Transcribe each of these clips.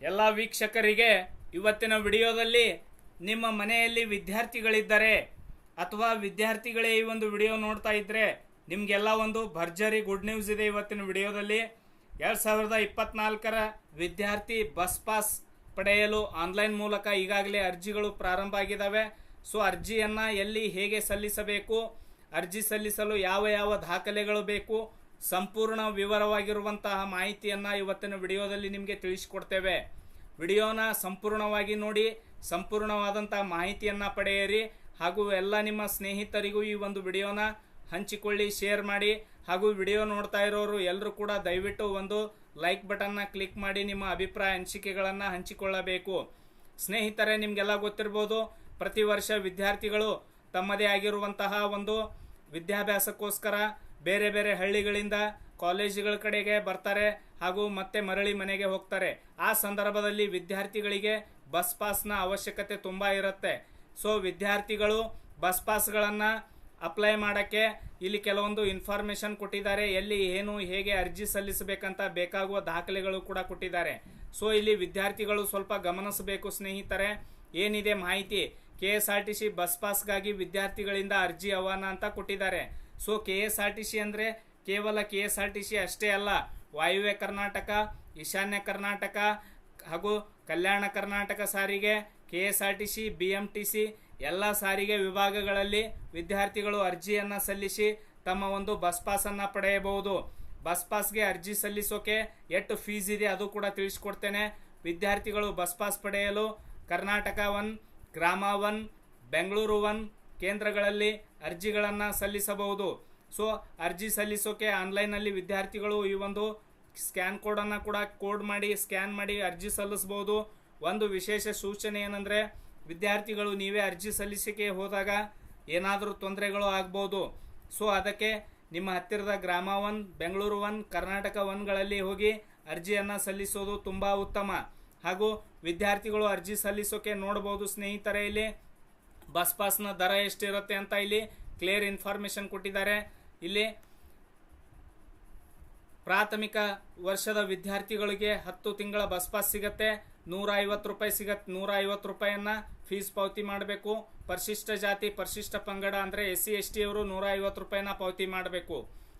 ಎಲ್ಲ ವೀಕ್ಷಕರಿಗೆ ಇವತ್ತಿನ ವಿಡಿಯೋದಲ್ಲಿ ನಿಮ್ಮ ಮನೆಯಲ್ಲಿ ವಿದ್ಯಾರ್ಥಿಗಳಿದ್ದರೆ ಅಥವಾ ವಿದ್ಯಾರ್ಥಿಗಳೇ ಈ ಒಂದು ವಿಡಿಯೋ ನೋಡ್ತಾ ಇದ್ರೆ ನಿಮಗೆಲ್ಲ ಒಂದು ಭರ್ಜರಿ ಗುಡ್ ನ್ಯೂಸ್ ಇದೆ ಇವತ್ತಿನ ವಿಡಿಯೋದಲ್ಲಿ. ಎರಡು ಸಾವಿರದ ಇಪ್ಪತ್ನಾಲ್ಕರ ವಿದ್ಯಾರ್ಥಿ ಬಸ್ ಪಾಸ್ ಪಡೆಯಲು ಆನ್ಲೈನ್ ಮೂಲಕ ಈಗಾಗಲೇ ಅರ್ಜಿಗಳು ಪ್ರಾರಂಭ ಆಗಿದ್ದಾವೆ. ಸೊ, ಅರ್ಜಿಯನ್ನು ಎಲ್ಲಿ ಹೇಗೆ ಸಲ್ಲಿಸಬೇಕು, ಅರ್ಜಿ ಸಲ್ಲಿಸಲು ಯಾವ ಯಾವ ದಾಖಲೆಗಳು ಬೇಕು ಸಂಪೂರ್ಣ ವಿವರವಾಗಿರುವಂತಹ ಮಾಹಿತಿಯನ್ನು ಇವತ್ತಿನ ವಿಡಿಯೋದಲ್ಲಿ ನಿಮಗೆ ತಿಳಿಸಿಕೊಡ್ತೇವೆ. ವಿಡಿಯೋನ ಸಂಪೂರ್ಣವಾಗಿ ನೋಡಿ, ಸಂಪೂರ್ಣವಾದಂತಹ ಮಾಹಿತಿಯನ್ನು ಪಡೆಯಿರಿ. ಹಾಗೂ ಎಲ್ಲ ನಿಮ್ಮ ಸ್ನೇಹಿತರಿಗೂ ಈ ಒಂದು ವಿಡಿಯೋನ ಹಂಚಿಕೊಳ್ಳಿ, ಶೇರ್ ಮಾಡಿ. ಹಾಗೂ ವಿಡಿಯೋ ನೋಡ್ತಾ ಇರೋರು ಎಲ್ಲರೂ ಕೂಡ ದಯವಿಟ್ಟು ಒಂದು ಲೈಕ್ ಬಟನ್ನ ಕ್ಲಿಕ್ ಮಾಡಿ, ನಿಮ್ಮ ಅಭಿಪ್ರಾಯ ಹಂಚಿಕೆಗಳನ್ನು ಹಂಚಿಕೊಳ್ಳಬೇಕು. ಸ್ನೇಹಿತರೆ, ನಿಮಗೆಲ್ಲ ಗೊತ್ತಿರ್ಬೋದು, ಪ್ರತಿ ವರ್ಷ ವಿದ್ಯಾರ್ಥಿಗಳು ತಮ್ಮದೇ ಆಗಿರುವಂತಹ ಒಂದು ವಿದ್ಯಾಭ್ಯಾಸಕ್ಕೋಸ್ಕರ ಬೇರೆ ಬೇರೆ ಹಳ್ಳಿಗಳಿಂದ ಕಾಲೇಜುಗಳ ಕಡೆಗೆ ಬರ್ತಾರೆ ಹಾಗೂ ಮತ್ತೆ ಮರಳಿ ಮನೆಗೆ ಹೋಗ್ತಾರೆ. ಆ ಸಂದರ್ಭದಲ್ಲಿ ವಿದ್ಯಾರ್ಥಿಗಳಿಗೆ ಬಸ್ ಪಾಸ್ನ ಅವಶ್ಯಕತೆ ತುಂಬ ಇರುತ್ತೆ. ಸೊ ವಿದ್ಯಾರ್ಥಿಗಳು ಬಸ್ ಪಾಸ್ಗಳನ್ನು ಅಪ್ಲೈ ಮಾಡೋಕ್ಕೆ ಇಲ್ಲಿ ಕೆಲವೊಂದು ಇನ್ಫಾರ್ಮೇಷನ್ ಕೊಟ್ಟಿದ್ದಾರೆ. ಎಲ್ಲಿ ಏನು, ಹೇಗೆ ಅರ್ಜಿ ಸಲ್ಲಿಸಬೇಕಂತ ಬೇಕಾಗುವ ದಾಖಲೆಗಳು ಕೂಡ ಕೊಟ್ಟಿದ್ದಾರೆ. ಸೊ ಇಲ್ಲಿ ವಿದ್ಯಾರ್ಥಿಗಳು ಸ್ವಲ್ಪ ಗಮನಿಸಬೇಕು ಸ್ನೇಹಿತರೆ. ಏನಿದೆ ಮಾಹಿತಿ? K S R T bus ಪಾಸ್ಗಾಗಿ ವಿದ್ಯಾರ್ಥಿಗಳಿಂದ ಅರ್ಜಿ ಆಹ್ವಾನ ಅಂತ ಕೊಟ್ಟಿದ್ದಾರೆ. So K S R T C ಅಂದರೆ ಕೇವಲ K S R T C ಅಷ್ಟೇ ಅಲ್ಲ, ವಾಯುವ್ಯ ಕರ್ನಾಟಕ, ಈಶಾನ್ಯ ಕರ್ನಾಟಕ ಹಾಗೂ ಕಲ್ಯಾಣ ಕರ್ನಾಟಕ ಸಾರಿಗೆ K S R T C B M T C ಎಲ್ಲ ಸಾರಿಗೆ ವಿಭಾಗಗಳಲ್ಲಿ ವಿದ್ಯಾರ್ಥಿಗಳು ಅರ್ಜಿಯನ್ನು ಸಲ್ಲಿಸಿ ತಮ್ಮ ಒಂದು ಬಸ್ ಪಾಸನ್ನು ಪಡೆಯಬಹುದು. ಬಸ್ ಪಾಸ್ಗೆ ಅರ್ಜಿ ಸಲ್ಲಿಸೋಕೆ ಎಷ್ಟು ಫೀಸ್ ಇದೆ ಅದು ಕೂಡ ತಿಳಿಸ್ಕೊಡ್ತೇನೆ. ವಿದ್ಯಾರ್ಥಿಗಳು ಬಸ್ ಪಾಸ್ ಪಡೆಯಲು Karnataka one Grama one Bengaluru one ಕೇಂದ್ರಗಳಲ್ಲಿ ಅರ್ಜಿಗಳನ್ನು ಸಲ್ಲಿಸಬಹುದು. ಸೊ, ಅರ್ಜಿ ಸಲ್ಲಿಸೋಕೆ ಆನ್ಲೈನಲ್ಲಿ ವಿದ್ಯಾರ್ಥಿಗಳು ಈ ಒಂದು ಸ್ಕ್ಯಾನ್ ಕೋಡನ್ನು ಕೂಡ ಕೋಡ್ ಮಾಡಿ, ಸ್ಕ್ಯಾನ್ ಮಾಡಿ ಅರ್ಜಿ ಸಲ್ಲಿಸ್ಬೋದು ಒಂದು ವಿಶೇಷ ಸೂಚನೆ ಏನಂದರೆ, ವಿದ್ಯಾರ್ಥಿಗಳು ನೀವೇ ಅರ್ಜಿ ಸಲ್ಲಿಸಿಕೆ ಹೋದಾಗ ಏನಾದರೂ ತೊಂದರೆಗಳು ಆಗ್ಬೋದು. ಸೊ, ಅದಕ್ಕೆ ನಿಮ್ಮ ಹತ್ತಿರದ ಗ್ರಾಮ ಒನ್ ಬೆಂಗಳೂರು ಒನ್ ಕರ್ನಾಟಕ ಒನ್ಗಳಲ್ಲಿ ಹೋಗಿ ಅರ್ಜಿಯನ್ನು ಸಲ್ಲಿಸೋದು ತುಂಬ ಉತ್ತಮ. ಹಾಗೂ ವಿದ್ಯಾರ್ಥಿಗಳು ಅರ್ಜಿ ಸಲ್ಲಿಸೋಕೆ ನೋಡ್ಬೋದು ಸ್ನೇಹಿತರೆ, ಇಲ್ಲಿ ಬಸ್ ಪಾಸ್ನ ದರ ಎಷ್ಟಿರುತ್ತೆ ಅಂತ ಇಲ್ಲಿ ಕ್ಲಿಯರ್ ಇನ್ಫಾರ್ಮೇಶನ್ ಕೊಟ್ಟಿದ್ದಾರೆ. ಇಲ್ಲಿ ಪ್ರಾಥಮಿಕ ವರ್ಷದ ವಿದ್ಯಾರ್ಥಿಗಳಿಗೆ ಹತ್ತು ತಿಂಗಳ ಬಸ್ ಪಾಸ್ ಸಿಗತ್ತೆ. ನೂರ ಐವತ್ತು ರೂಪಾಯಿ ಸಿಗತ್ತೆ ನೂರ ಐವತ್ತು ರೂಪಾಯಿಯನ್ನ ಫೀಸ್ ಪಾವತಿ ಮಾಡಬೇಕು. ಪರಿಶಿಷ್ಟ ಜಾತಿ, ಪರಿಶಿಷ್ಟ ಪಂಗಡ ಅಂದರೆ ಎಸ್ ಸಿ ಎಸ್ ಟಿ ಅವರು ನೂರ ಐವತ್ತು ರೂಪಾಯಿನ ಪಾವತಿ ಮಾಡಬೇಕು.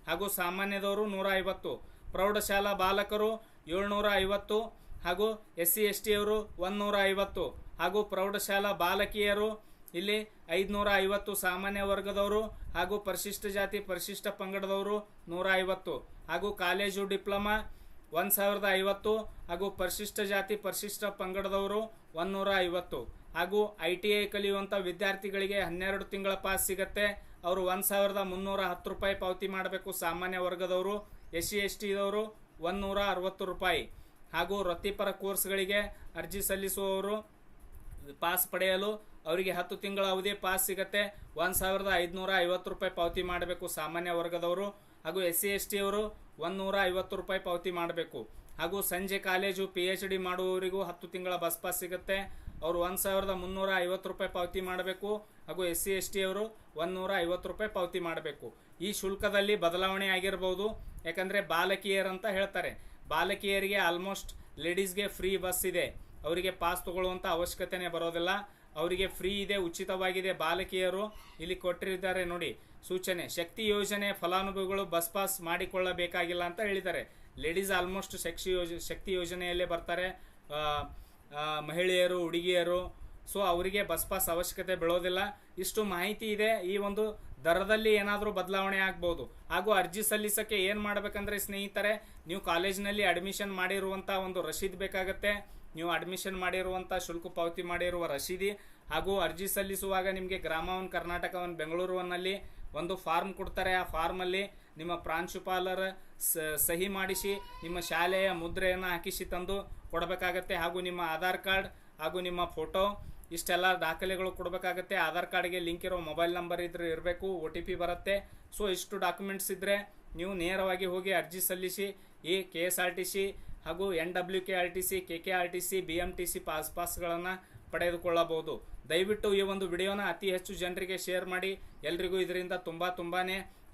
ಹಾಗೂ ಸಾಮಾನ್ಯದವರು ನೂರ ಐವತ್ತು ಪ್ರೌಢಶಾಲಾ ಬಾಲಕರು ಏಳ್ನೂರ ಐವತ್ತು ಹಾಗೂ ಎಸ್ ಸಿ ಎಸ್ ಟಿಯವರು ಒಂದುನೂರ ಐವತ್ತು ಹಾಗೂ ಪ್ರೌಢಶಾಲಾ ಬಾಲಕಿಯರು ಇಲ್ಲಿ ಐದುನೂರ ಐವತ್ತು ಸಾಮಾನ್ಯ ವರ್ಗದವರು ಹಾಗೂ ಪರಿಶಿಷ್ಟ ಜಾತಿ ಪರಿಶಿಷ್ಟ ಪಂಗಡದವರು ನೂರ ಐವತ್ತು ಹಾಗೂ ಕಾಲೇಜು ಡಿಪ್ಲೊಮಾ ಒಂದು ಸಾವಿರದ ಐವತ್ತು ಹಾಗೂ ಪರಿಶಿಷ್ಟ ಜಾತಿ ಪರಿಶಿಷ್ಟ ಪಂಗಡದವರು ಒಂದೂರ ಐವತ್ತು ಹಾಗೂ ಐ ಟಿ ಐ ಕಲಿಯುವಂಥ ವಿದ್ಯಾರ್ಥಿಗಳಿಗೆ ಹನ್ನೆರಡು ತಿಂಗಳ ಪಾಸ್ ಸಿಗತ್ತೆ. ಅವರು ಒಂದು ಸಾವಿರದ ಮುನ್ನೂರ ಹತ್ತು ರೂಪಾಯಿ ಪಾವತಿ ಮಾಡಬೇಕು ಸಾಮಾನ್ಯ ವರ್ಗದವರು ಎಸ್ ಸಿ ಎಸ್ ಟಿದವರು ಒಂದೂರ ಅರವತ್ತು ರೂಪಾಯಿ. ಹಾಗೂ ವೃತ್ತಿಪರ ಕೋರ್ಸ್ಗಳಿಗೆ ಅರ್ಜಿ ಸಲ್ಲಿಸುವವರು ಪಾಸ್ ಪಡೆಯಲು ಅವರಿಗೆ ಹತ್ತು ತಿಂಗಳ ಅವಧಿ ಪಾಸ್ ಸಿಗತ್ತೆ. ಒಂದು ಸಾವಿರದ ಐದುನೂರ ಐವತ್ತು ರೂಪಾಯಿ ಪಾವತಿ ಮಾಡಬೇಕು ಸಾಮಾನ್ಯ ವರ್ಗದವರು ಹಾಗೂ ಎಸ್ ಸಿ ಎಸ್ ಟಿ ಅವರು ಒಂದೂರ ಐವತ್ತು ರೂಪಾಯಿ ಪಾವತಿ ಮಾಡಬೇಕು. ಹಾಗೂ ಸಂಜೆ ಕಾಲೇಜು ಪಿ ಎಚ್ ಡಿ ಮಾಡುವವರಿಗೂ ಹತ್ತು ತಿಂಗಳ ಬಸ್ ಪಾಸ್ ಸಿಗುತ್ತೆ. ಅವರು ಒಂದು ಸಾವಿರದ ಮುನ್ನೂರ ಐವತ್ತು ರೂಪಾಯಿ ಪಾವತಿ ಮಾಡಬೇಕು ಹಾಗೂ ಎಸ್ ಸಿ ಎಸ್ ಟಿ ಅವರು ಒಂದೂರ ಐವತ್ತು ರೂಪಾಯಿ ಪಾವತಿ ಮಾಡಬೇಕು. ಈ ಶುಲ್ಕದಲ್ಲಿ ಬದಲಾವಣೆ ಆಗಿರ್ಬೋದು. ಯಾಕಂದರೆ ಬಾಲಕಿಯರಂತ ಹೇಳ್ತಾರೆ. ಬಾಲಕಿಯರಿಗೆ ಆಲ್ಮೋಸ್ಟ್ ಲೇಡೀಸ್ಗೆ ಫ್ರೀ ಬಸ್ ಇದೆ. ಅವರಿಗೆ ಪಾಸ್ ತಗೊಳ್ಳುವಂಥ ಅವಶ್ಯಕತೆನೇ ಬರೋದಿಲ್ಲ. ಅವರಿಗೆ ಫ್ರೀ ಇದೆ, ಉಚಿತವಾಗಿದೆ. ಬಾಲಕಿಯರು ಇಲ್ಲಿ ಕೊಟ್ಟಿರಿದ್ದಾರೆ ನೋಡಿ. ಸೂಚನೆ, ಶಕ್ತಿ ಯೋಜನೆ ಫಲಾನುಭವಿಗಳು ಬಸ್ ಪಾಸ್ ಮಾಡಿಕೊಳ್ಳಬೇಕಾಗಿಲ್ಲ ಅಂತ ಹೇಳಿದ್ದಾರೆ. ಲೇಡೀಸ್ ಆಲ್ಮೋಸ್ಟ್ ಶಕ್ತಿ ಯೋಜ, ಶಕ್ತಿ ಯೋಜನೆಯಲ್ಲೇ ಬರ್ತಾರೆ. ಮಹಿಳೆಯರು, ಹುಡುಗಿಯರು. ಸೊ ಅವರಿಗೆ ಬಸ್ ಪಾಸ್ ಅವಶ್ಯಕತೆ ಬೀಳೋದಿಲ್ಲ. ಇಷ್ಟು ಮಾಹಿತಿ ಇದೆ. ಈ ಒಂದು ದರದಲ್ಲಿ ಏನಾದರೂ ಬದಲಾವಣೆ ಆಗ್ಬೋದು. ಹಾಗೂ ಅರ್ಜಿ ಸಲ್ಲಿಸೋಕ್ಕೆ ಏನು ಮಾಡಬೇಕಂದ್ರೆ ಸ್ನೇಹಿತರೆ, ನೀವು ಕಾಲೇಜಿನಲ್ಲಿ ಅಡ್ಮಿಷನ್ ಮಾಡಿರುವಂಥ ಒಂದು ರಶೀದಿ ಬೇಕಾಗತ್ತೆ. ನೀವು ಅಡ್ಮಿಷನ್ ಮಾಡಿರುವಂಥ ಶುಲ್ಕ ಪಾವತಿ ಮಾಡಿರುವ ರಶೀದಿ ಹಾಗೂ ಅರ್ಜಿ ಸಲ್ಲಿಸುವಾಗ ನಿಮಗೆ ಗ್ರಾಮ ಒನ್ ಕರ್ನಾಟಕ ಒನ್ ಬೆಂಗಳೂರು ಒನ್ನಲ್ಲಿ ಒಂದು ಫಾರ್ಮ್ ಕೊಡ್ತಾರೆ. ಆ ಫಾರ್ಮಲ್ಲಿ ನಿಮ್ಮ ಪ್ರಾಂಶುಪಾಲರ ಸಹಿ ಮಾಡಿಸಿ, ನಿಮ್ಮ ಶಾಲೆಯ ಮುದ್ರೆಯನ್ನು ಹಾಕಿಸಿ ತಂದು ಕೊಡಬೇಕಾಗತ್ತೆ. ಹಾಗೂ ನಿಮ್ಮ ಆಧಾರ್ ಕಾರ್ಡ್ ಹಾಗೂ ನಿಮ್ಮ ಫೋಟೋ ಇಷ್ಟೆಲ್ಲ ದಾಖಲೆಗಳು ಕೊಡಬೇಕಾಗತ್ತೆ. ಆಧಾರ್ ಕಾರ್ಡ್ಗೆ ಲಿಂಕ್ ಇರೋ ಮೊಬೈಲ್ ನಂಬರ್ ಇದ್ರೆ ಇರಬೇಕು, ಒ ಟಿ ಪಿ ಬರುತ್ತೆ. ಸೊ, ಇಷ್ಟು ಡಾಕ್ಯುಮೆಂಟ್ಸ್ ಇದ್ದರೆ ನೀವು ನೇರವಾಗಿ ಹೋಗಿ ಅರ್ಜಿ ಸಲ್ಲಿಸಿ, ಈ K S R T C ಹಾಗೂ N W K R T C, K K R T C, B M T C pass, ಪಾಸ್ಗಳನ್ನು ಪಡೆದುಕೊಳ್ಳಬಹುದು. ದಯವಿಟ್ಟು ಈ ಒಂದು ವಿಡಿಯೋನ ಅತಿ ಹೆಚ್ಚು ಜನರಿಗೆ ಶೇರ್ ಮಾಡಿ. ಎಲ್ರಿಗೂ ಇದರಿಂದ ತುಂಬ ತುಂಬಾ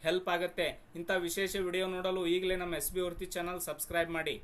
ಹೆಲ್ಪ್ ಆಗುತ್ತೆ. ಇಂಥ ವಿಶೇಷ ವಿಡಿಯೋ ನೋಡಲು ಈಗಲೇ ನಮ್ಮ S B Vritti channel subscribe ಮಾಡಿ.